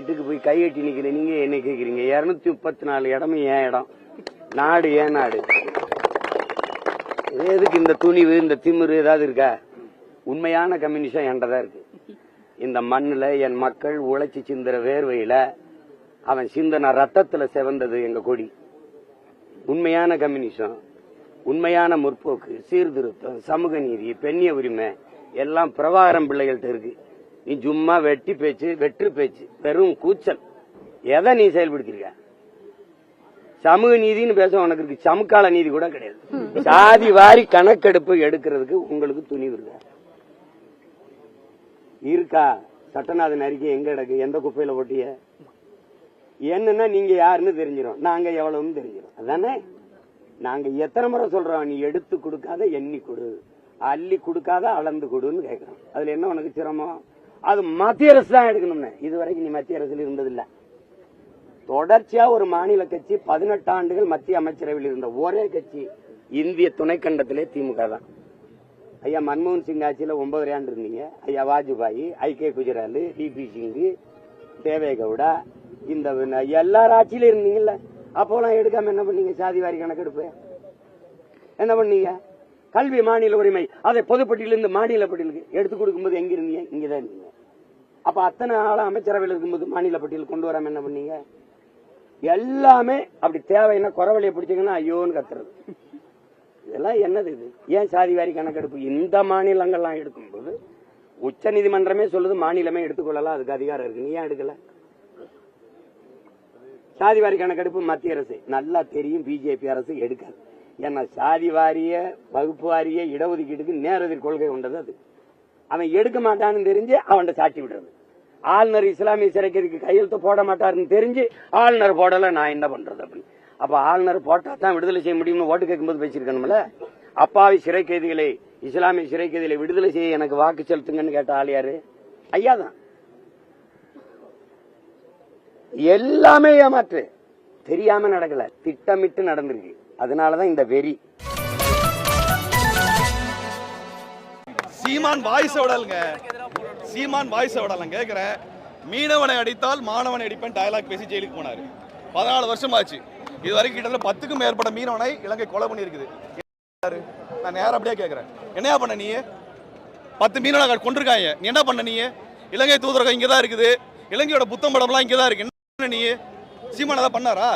சீட்டுக்கு போய் கையெட்டி நிக்கிற நீங்க என்ன கேக்குறீங்க? இருநூத்தி முப்பத்தி நாலு இடமும் ஏன் இடம்? நாடு ஏன் நாடு? எதுக்கு இந்த துணிவு இந்த திமிரு ஏதாவது இருக்கா? உண்மையான கம்யூனிசம் என்கிட்ட இருக்கு. இந்த மண்ணுல என் மக்கள் உழைச்சி சிந்துற வேர்வையில அவன் சிந்தன ரத்தத்துல செவந்தது எங்க கொடி. உண்மையான கம்யூனிசம் உண்மையான முற்போக்கு சீர்திருத்தம் சமூக நீதி பெண்ணிய உரிமை எல்லாம் பிரபாகரம் பிள்ளைகள்கிட்ட இருக்கு. நீ சும்மா வெட்டி பேச்சு வெற்று பேச்சு வெறும் கூச்சல். எதை நீ செயல்படுத்திருக்க? சமூக நீதின்னு பேச உனக்கு இருக்கு. சமுக்கால நீதி கூட கிடையாது. சாதி வாரி கணக்கெடுப்பு எடுக்கிறதுக்கு உங்களுக்கு துணிவு இருக்கா? இருக்கா? சட்டநாதன் அறிக்கை எங்க கிடக்கு? எந்த குப்பையில போட்டிய என்னன்னா நீங்க யாருன்னு தெரிஞ்சிடும் நாங்க எவ்வளவுன்னு தெரிஞ்சிடும் அதானே? நாங்க எத்தனை முறை சொல்றோம் நீ எடுத்து கொடுக்காத எண்ணி கொடு. அள்ளி கொடுக்காத அளந்து கொடுன்னு கேட்கிறோம் அதுல என்ன உனக்கு சிரமம்? அது மத்திய அரசு தான் எடுக்கணும்னு. இது வரைக்கும் நீ மத்திய அரசுல இருந்ததில்லை. தொடர்ச்சியா ஒரு மாநில கட்சி பதினெட்டு ஆண்டுகள் மத்திய அமைச்சரவையில் இருந்த ஒரே கட்சி இந்திய துணைக்கண்டத்திலே திமுக தான். ஐயா மன்மோகன் சிங் ஆட்சியில ஒன்பது ஆண்டு இருந்தீங்க. ஐயா Vajpayee I K Gujral V P Singh Deve Gowda இந்த எல்லார் ஆட்சியிலும் இருந்தீங்கல்ல. அப்போலாம் எடுக்காம என்ன பண்ணீங்க? சாதி வாரி கணக்கெடுப்பு. என்ன பண்ணீங்க? கல்வி மாநில உரிமை. அதை பொதுப்பட்டியிலிருந்து மாநில பட்டியலுக்கு எடுத்து கொடுக்கும்போது எங்க இருந்தீங்க? இங்கதான் இருந்தீங்க. அப்ப அத்தனை ஆள அமைச்சரவையில் இருக்கும்போது மாநில பட்டியல் கொண்டு வராம என்ன பண்ணீங்க? எல்லாமே அப்படி தேவைன்னா குறவழியை பிடிச்சீங்கன்னா ஐயோன்னு கத்துறது. இதெல்லாம் என்னது இது? ஏன் சாதி வாரி கணக்கெடுப்பு? இந்த மாநிலங்கள்லாம் எடுக்கும்போது உச்ச நீதிமன்றமே சொல்லுது மாநிலமே எடுத்துக்கொள்ளலாம் அதுக்கு அதிகாரம் இருக்கு. நீ ஏன் எடுக்கல? சாதி வாரி கணக்கெடுப்பு மத்திய அரசு. நல்லா தெரியும் பிஜேபி அரசு எடுக்காது. ஏன்னா சாதி வாரிய வகுப்பு வாரிய இடஒதுக்கீட்டுக்கு நேரெதிர் கொள்கை கொண்டது அது. அவன் எடுக்க மாட்டான்னு தெரிஞ்சு அவன்கிட்ட சாட்சி விடுறது. ஆளுநர் இஸ்லாமிய சிறைக்கிறதுக்கு கையெழுத்து போட மாட்டாருன்னு தெரிஞ்சு ஆளுநர் போடல நான் என்ன பண்றது அப்படின்னு. அப்ப ஆளுநர் போட்டா தான் விடுதலை செய்ய முடியும்னு ஓட்டு கேட்கும்போது பேசியிருக்கணும்ல? அப்பாவி சிறை கைதிகளை இஸ்லாமிய சிறை கைதிகளை விடுதலை செய்ய எனக்கு வாக்கு செலுத்துங்கன்னு கேட்ட ஆள் யாரு? ஐயா தான். எல்லாமே ஏமாற்று. தெரியாம நடக்கல. திட்டமிட்டு நடந்திருக்கு. அதனாலதான் இந்த வெறி. சீமான் வாய்ஸ் விடலுங்க சீமான் வாய்ஸ் விடலாம் கேட்குறேன் மீனவனை அடித்தால் மாணவனை அடிப்பேன் டயலாக் பேசி ஜெயிலுக்கு போனார். பதினாலு வருஷம் ஆச்சு இது வரைக்கும் கிட்டத்தட்ட பத்துக்கும் மேற்பட்ட மீனவனை இலங்கை கொலை பண்ணியிருக்குது. நான் நேரம் அப்படியே கேட்குறேன் என்னையா பண்ண நீ பத்து மீனவனை கொண்டிருக்காங்க நீ என்ன பண்ண நீ இலங்கை தூதரகம் இங்கே தான் இருக்குது. இலங்கையோட புத்தம் படம்லாம் இங்கே தான் இருக்கு. என்ன பண்ண நீ சீமான் அதை பண்ணாரா?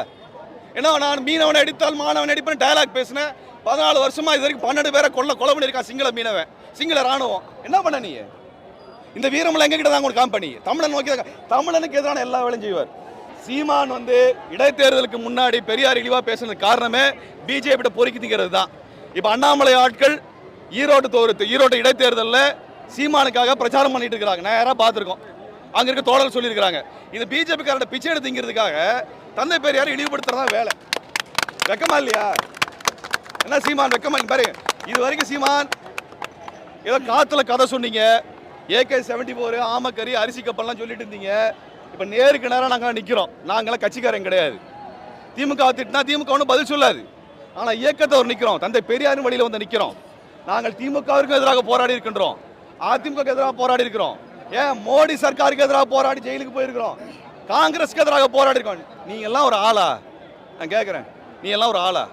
ஏன்னா நான் மீனவனை அடித்தால் மாணவனை அடிப்பேன் டயலாக் பேசினேன். பதினாலு வருஷமாக இது வரைக்கும் பன்னெண்டு பேரை கொல்ல கொலை பண்ணியிருக்கான் சிங்கள மீனவன். சிங்கள ராணுவம் என்ன பண்ண நீ? இந்த வீரமலை எங்க கிட்ட தான் உங்களுக்கு காம்பெனி தமிழன் நோக்கி தான் தமிழனுக்கு எதிரான எல்லா வேலையும் செய்வார். சீமான் வந்து இடைத்தேர்தலுக்கு முன்னாடி பெரியார் இழிவா பேசுனதுக்கு காரணமே பிஜேபி பொறுக்கி திங்கிறது தான். இப்போ அண்ணாமலை ஆட்கள் ஈரோடு தோறு ஈரோடு இடைத்தேர்தலில் சீமானுக்காக பிரச்சாரம் பண்ணிட்டு இருக்கிறாங்க. நேராக பார்த்துருக்கோம். அங்கே இருக்க தோழர்கள் சொல்லியிருக்கிறாங்க. இது பிஜேபிக்காரோட பிச்சை எடுத்துங்கிறதுக்காக தந்தை பெரியார் இழிவுபடுத்துறதா வேலை. வெக்கமா இல்லையா? என்ன சீமான் வெக்கமா? இங்க பாரு இது வரைக்கும் சீமான் ஏதோ காத்துல கதை சொன்னீங்க. ஏகே செவன்டி ஃபோர் ஆமக்கறி அரிசி கப்பல்லாம் சொல்லிட்டு இருந்தீங்க. இப்போ நேருக்கு நேரம் நாங்கள் நிற்கிறோம் நாங்களாம் கட்சிக்காரங்க கிடையாது. திமுக திட்டினா திமுக ஒன்றும் பதில் சொல்லாது. ஆனால் இயக்கத்தை ஒரு நிற்கிறோம் தந்தை பெரியாரின் வழியில் வந்து நிற்கிறோம் நாங்கள் திமுகவிற்கும் எதிராக போராடி இருக்கின்றோம். அதிமுக எதிராக போராடி இருக்கிறோம். ஏன் மோடி சர்க்காருக்கு எதிராக போராடி ஜெயிலுக்கு போயிருக்கிறோம்? காங்கிரஸ்க்கு எதிராக போராடி இருக்கோம். நீங்க எல்லாம் ஒரு ஆளா? நான் கேட்குறேன் நீ எல்லாம் ஒரு ஆளா?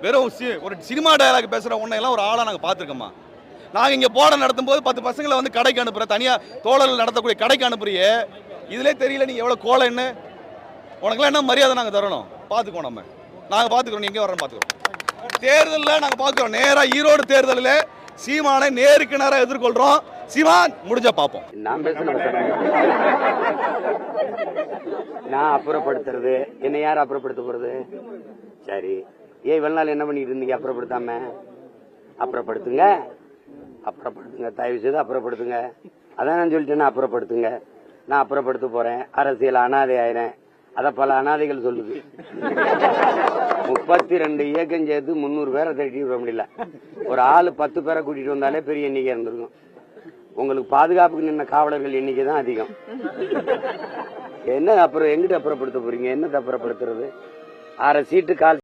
வெறும் சி- ஒரு சினிமா டயலாக் பேசுகிற உன்னை எல்லாம் ஒரு ஆளா நாங்கள் பார்த்துருக்கோமா நாங்கள் இங்கே போட நடத்தும் போது பத்து பசங்களை வந்து கடைக்கு அனுப்புகிறேன் தனியாக தோழர்கள் நடத்தக்கூடிய கடைக்கு அனுப்புறியே. இதுலே தெரியல நீ எவ்வளோ கோலைன்னு உனக்குலாம் என்ன மரியாதை நாங்கள் தரணும்? பார்த்துக்கோ நம்ம. நாங்கள் பார்த்துக்குறோம் நீ எங்கே வரணும் பார்த்துக்குறோம் தேர்தலில் நாங்கள் பார்க்குறோம் நேராக ஈரோடு தேர்தலில் சீமானை நேருக்கு நேராக எதிர்கொள்கிறோம் சீமான் முடிஞ்சா பார்ப்போம் நான் நான் அப்புறப்படுத்துறது. என்ன யார் அப்புறப்படுத்த போறது? சரி. ஏன் இவ்வளவு நாள் என்ன பண்ணிட்டு இருந்தீங்க? அப்புறப்படுத்தாம? அப்புறப்படுத்துங்க. அப்புறப்படுத்துங்க. தயவு செய்து அப்புறப்படுத்துங்க. அதான் நான் சொல்லிட்டேன்னா அப்புறப்படுத்துங்க. நான் அப்புறப்படுத்த போறேன். அரசியல் அனாதை ஆயிரேன் அத பல அனாதைகள் சொல்லுது. முப்பத்தி ரெண்டு இயக்கம் சேர்த்து முந்நூறு பேரை திரட்டி விட முடியல. ஒரு ஆளு பத்து பேரை கூட்டிட்டு வந்தாலே பெரிய எண்ணிக்கை இருந்திருக்கும். உங்களுக்கு பாதுகாப்புக்கு நின்ன காவலர்கள் எண்ணிக்கை தான் அதிகம். என்ன அப்புறம் எங்கிட்ட அப்புறப்படுத்த போறீங்க? என்ன அப்புறப்படுத்துறது? அரை சீட்டு கால்